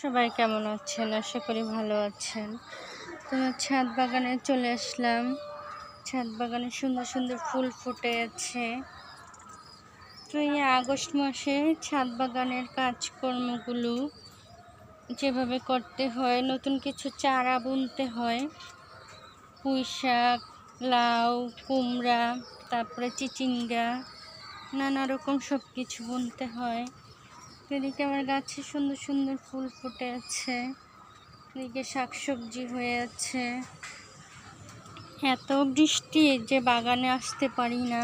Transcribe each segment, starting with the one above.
সবাই কেমন আছেন? আশা করি ভালো আছেন। তো ছাদ বাগানে চলে আসলাম। ছাদ বাগানে সুন্দর সুন্দর ফুল ফুটে আছে। তো এই আগস্ট মাসে ছাদ বাগানের কাজকর্মগুলো যেভাবে করতে হয়, নতুন কিছু চারা বুনতে হয়, পুঁই শাক, লাউ, কুমড়া, তারপরে চিচিঙ্গা, নানা রকম সব কিছু বুনতে হয়। এদিকে আমার গাছে সুন্দর সুন্দর ফুল ফুটে আছে। এদিকে শাকসবজি হয়ে আছে। এত বৃষ্টি যে বাগানে আসতে পারি না।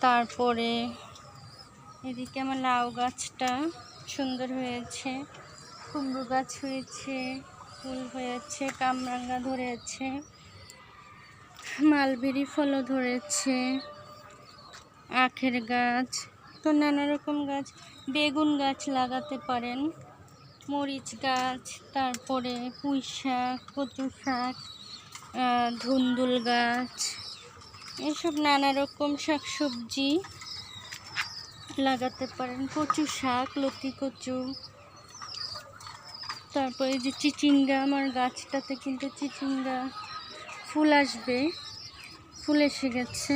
তারপরে এদিকে আমার লাউ গাছটা সুন্দর হয়েছে, কুমড়ো গাছ হয়েছে, ফুল হয়েছে কামরাঙ্গা ধরেছে, মালবেরি ফলও ধরেছে, আখের গাছ তো নানা রকম গাছ, বেগুন গাছ লাগাতে পারেন, মরিচ গাছ, তারপরে পুঁই শাক, কচু শাক ধুন্দুল গাছ, এসব নানা রকম শাক সবজি লাগাতে পারেন, কচু শাক, লতি কচু। তারপরে যে চিচিঙ্গা, আমার গাছটাতে কিন্তু চিচিঙ্গা ফুল আসবে, ফুল এসে গেছে।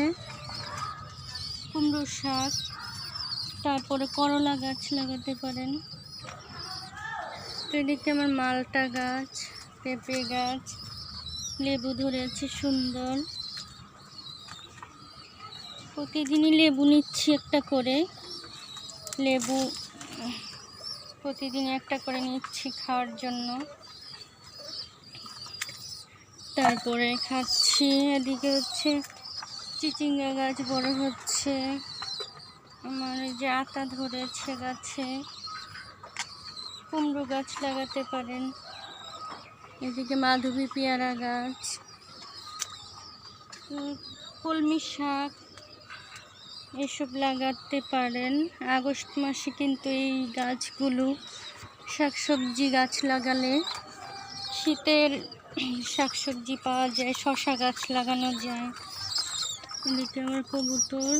কুমড়ো শাক তারপরে করলা গাছ লাগাতে পারেন। এদিকে আমার মালটা গাছ, পেঁপে গাছ, লেবু ধরেছে সুন্দর। প্রতিদিনই লেবু নিচ্ছি একটা করে। লেবু প্রতিদিন একটা করে নিচ্ছি খাওয়ার জন্য। তারপরে খাচ্ছি, এদিকে হচ্ছে চিচিঙ্গা গাছ বড় হচ্ছে। আতা ধরেছে গাছে কুমড়ো গাছ লাগাতে পারেন। এদিকে মাধবী পেয়ারা গাছ। কলমি শাক, এসব লাগাতে পারেন। আগস্ট মাসে কিন্তু এই গাছগুলো শাকসবজি গাছ লাগালে শীতের শাকসবজি পাওয়া যায় শশা গাছ লাগানো যায়। এদিকে আমার কবুতর।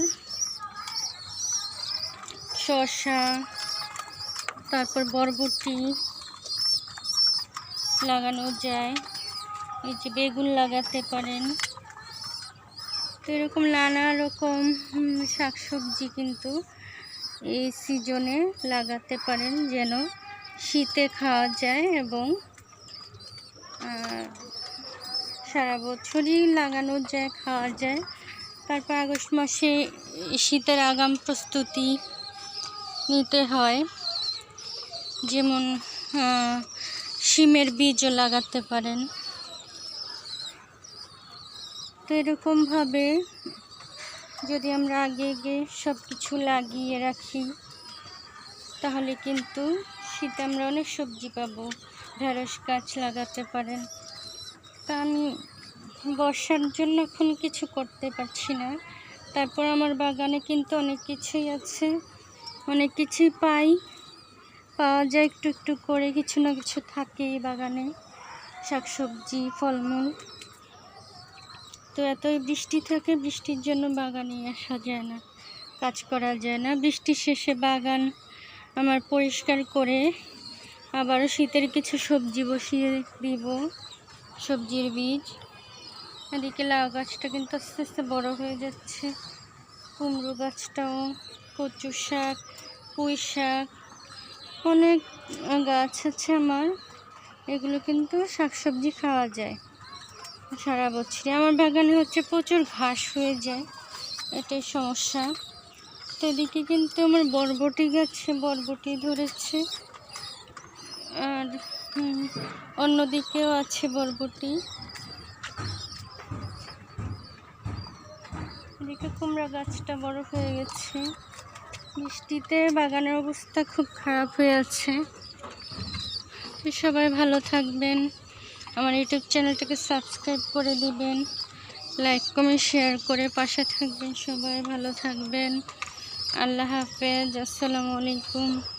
শসা, তারপর বরবটি লাগানো যায়। এই যে বেগুন লাগাতে পারেন। তো এরকম নানা রকম শাকসবজি কিন্তু এই সিজনে লাগাতে পারেন যেন শীতে খাওয়া যায় এবং সারা বছরই লাগানো যায়, খাওয়া যায়। তারপর আগস্ট মাসে শীতের আগাম প্রস্তুতি নিতে হয়। যেমন শিমের বীজও লাগাতে পারেন। তো এরকমভাবে যদি আমরা আগে আগে সব কিছু লাগিয়ে রাখি, তাহলে কিন্তু শীতে আমরা অনেক সবজি পাবো। ঢেঁড়স গাছ লাগাতে পারেন। তা আমি বর্ষার জন্য এখন কিছু করতে পারছি না। তারপর আমার বাগানে কিন্তু অনেক কিছুই আছে। অনেক কিছুই পাই। পাওয়া যায় একটু একটু করে। কিছু না কিছু থাকে এই বাগানে। শাকসবজি, ফলমূল। তো এতই বৃষ্টি থাকে, বৃষ্টির জন্য বাগানে আসা যায় না, কাজ করা যায় না। বৃষ্টি শেষে বাগান আমার পরিষ্কার করে আবারও শীতের কিছু সবজি বসিয়ে দিব, সবজির বীজ। এদিকে লাউ গাছটা কিন্তু আস্তে আস্তে বড় হয়ে যাচ্ছে। কুমড়ো গাছটাও কচু শাক, পুঁই শাক, অনেক গাছ আছে আমার। এগুলো কিন্তু শাকসবজি খাওয়া যায় সারা বছরই। আমার বাগানে হচ্ছে প্রচুর ঘাস হয়ে যায়, এটাই সমস্যা। তো এদিকে কিন্তু আমার বরবটি গাছে বরবটি ধরেছে। আর অন্যদিকেও আছে বরবটি। এদিকে কুমড়া গাছটা বড় হয়ে গেছে। বৃষ্টিতে বাগানের অবস্থা খুব খারাপ হয়ে আছে। সবাই ভালো থাকবেন। আমার ইউটিউব চ্যানেলটাকে সাবস্ক্রাইব করে দিবেন। লাইক, কমেন্ট, শেয়ার করে পাশে থাকবেন সবাই। ভালো থাকবেন। আল্লাহ হাফেজ। আসসালামু আলাইকুম।